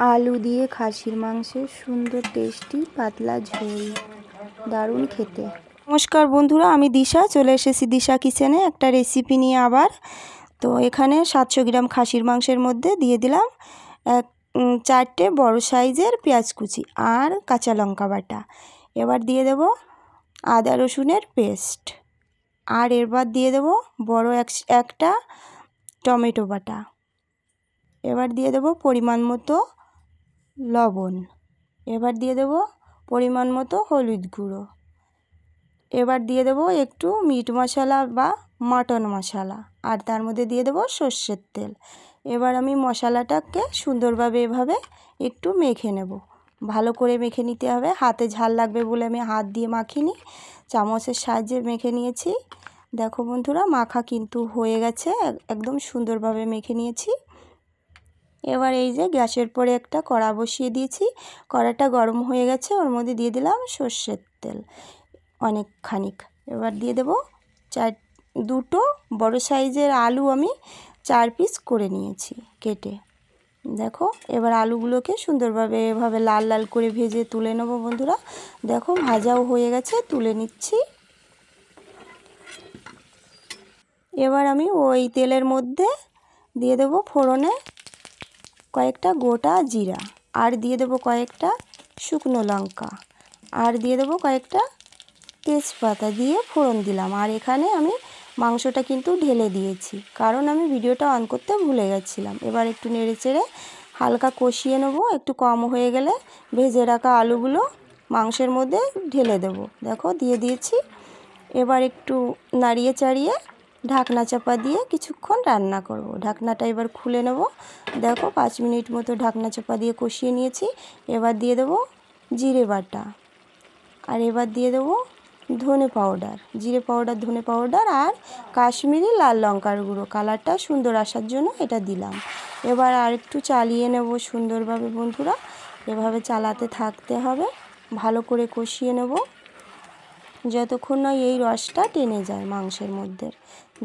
আলু দিয়ে খাসির মাংসের সুন্দর টেস্টি পাতলা ঝোল। দারুণ খেতে। নমস্কার বন্ধুরা, আমি দিশা। চলে এসেছি দিশা কিচেনে একটা রেসিপি নিয়ে আবার। তো এখানে সাতশো গ্রাম খাসির মাংসের মধ্যে দিয়ে দিলাম এক চারটে বড় সাইজের পেঁয়াজ কুচি আর কাঁচা লঙ্কা বাটা। এবার দিয়ে দেব আদা রসুনের পেস্ট। আর এরবার দিয়ে দেব বড় এক, একটা টমেটো বাটা। এবার দিয়ে দেব পরিমাণ মতো লবণ। এবার দিয়ে দেব পরিমাণ মতো হলুদ গুঁড়ো। এবার দিয়ে দেব একটু মিট মশলা বা মাটন মশলা। আর তার মধ্যে দিয়ে দেব সর্ষের তেল। এবার আমি মশলাটাকে সুন্দরভাবে এভাবে একটু মেখে নেব। ভালো করে মেখে নিতে হবে। হাতে ঝাল লাগবে বলে আমি হাত দিয়ে মাখিনি। চামচের সাহায্যে মেখে নিয়েছি। দেখো বন্ধুরা, মাখা কিন্তু হয়ে গেছে। একদম সুন্দরভাবে মেখে নিয়েছি। এবার এই যে গ্যাসের পরে একটা কড়া বসিয়ে দিয়েছি। কড়াটা গরম হয়ে গেছে, ওর মধ্যে দিয়ে দিলাম সর্ষের তেল অনেক খানিক এবার দিয়ে দেব চার, দুটো বড় সাইজের আলু আমি চার পিস করে নিয়েছি কেটে। দেখো, এবার আলুগুলোকে সুন্দরভাবে এভাবে লাল লাল করে ভেজে তুলে নেব বন্ধুরা। দেখো, ভাজাও হয়ে গেছে, তুলে নিচ্ছি। এবার আমি ওই তেলের মধ্যে দিয়ে দেবো ফোড়নে কয়েকটা গোটা জিরা, আর দিয়ে দেবো কয়েকটা শুকনো লঙ্কা, আর দিয়ে দেবো কয়েকটা তেজপাতা দিয়ে ফোড়ন দিলাম। আর এখানে আমি মাংসটা কিন্তু ঢেলে দিয়েছি, কারণ আমি ভিডিওটা অন করতে ভুলে গেছিলাম। এবার একটু নেড়ে চেড়ে হালকা কষিয়ে নেব। একটু কম হয়ে গেলে ভেজে রাখা আলুগুলো মাংসের মধ্যে ঢেলে দেবো। দেখো, দিয়ে দিয়েছি। এবার একটু নাড়িয়ে চাড়িয়ে ঢাকনা চাপা দিয়ে কিছুক্ষণ রান্না করব। ঢাকনাটা এবার খুলে নেব। দেখো, পাঁচ মিনিট মতো ঢাকনা চাপা দিয়ে কষিয়ে নিয়েছি। এবার দিয়ে দেবো জিরে বাটা। আর এবার দিয়ে দেবো ধনে পাউডার। জিরে পাউডার, ধনে পাউডার আর কাশ্মীরি লাল লঙ্কার গুঁড়ো। কালারটা সুন্দর আসার জন্য এটা দিলাম। এবার আর একটু চালিয়ে নেব সুন্দরভাবে, বন্ধুরা। এভাবে চালাতে থাকতে হবে। ভালো করে কষিয়ে নেব। যতক্ষণ না এই রসটা টেনে যায় মাংসের মধ্যে।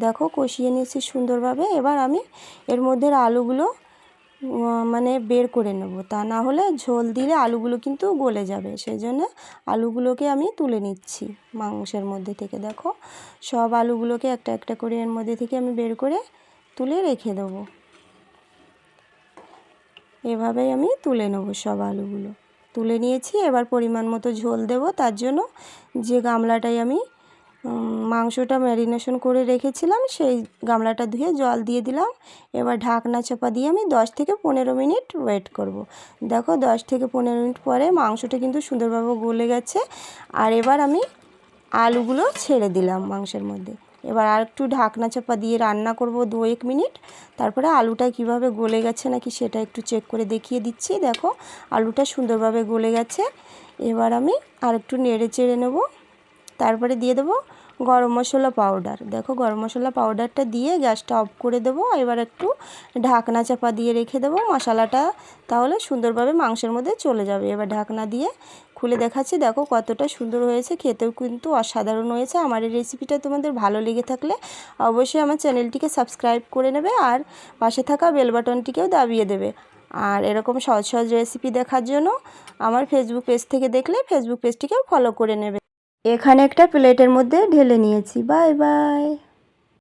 দেখো কষিয়ে নিয়েছি সুন্দরভাবে, এবার আমি এর মধ্যে আলুগুলো মানে বের করে নেব। তা না হলে ঝোল দিলে আলুগুলো কিন্তু গলে যাবে সেই জন্য আলুগুলোকে আমি তুলে নিচ্ছি মাংসের মধ্যে থেকে। দেখো সব আলুগুলোকে একটা একটা করে এর মধ্যে থেকে আমি বের করে তুলে রেখে দেবো। এভাবেই আমি তুলে নেব সব আলুগুলো। তুলে নিয়েছি, এবার পরিমাণ মতো ঝোল দেব। তার জন্য যে গামলাটাই আমি মাংসটা ম্যারিনেশন করে রেখেছিলাম, সেই গামলাটা ধুয়ে জল দিয়ে দিলাম। এবার ঢাকনা চাপা দিয়ে আমি দশ থেকে পনেরো মিনিট ওয়েট করব। দেখো, দশ থেকে পনেরো মিনিট পরে মাংসটা কিন্তু সুন্দরভাবে গলে গেছে। আর এবার আমি আলুগুলো ছেড়ে দিলাম মাংসের মধ্যে। এবার আর একটু ঢাকনা চাপা দিয়ে রান্না করব দু এক মিনিট। তারপরে আলুটা কীভাবে গলে গেছে নাকি সেটা একটু চেক করে দেখিয়ে দিচ্ছি। দেখো, আলুটা সুন্দরভাবে গলে গেছে। এবার আমি আর একটু নেড়ে চেড়ে নেব। তারপরে দিয়ে দেবো গরম মশলা পাউডার দেখো, গরম মশলা পাউডারটা দিয়ে গ্যাসটা অফ করে দেবো। এবার একটু ঢাকনা চাপা দিয়ে রেখে দেবো। মশলাটা তাহলে সুন্দরভাবে মাংসের মধ্যে চলে যাবে। এবার ঢাকনা দিয়ে খুলে দেখাচ্ছি। দেখো কতটা সুন্দর হয়েছে, খেতেও কিন্তু অসাধারণ হয়েছে। আমার এই রেসিপিটা তোমাদের ভালো লেগে থাকলে অবশ্যই আমার চ্যানেলটিকে সাবস্ক্রাইব করে নেবে আর পাশে থাকা বেল বাটনটিকেও দাবিয়ে দেবে। আর এরকম সহজ সহজ রেসিপি দেখার জন্য আমার ফেসবুক পেজ থেকে দেখলে ফেসবুক পেজটিকেও ফলো করে নেবে। এখানে একটা প্লেটের মধ্যে ঢেলে নিয়েছি। Bye bye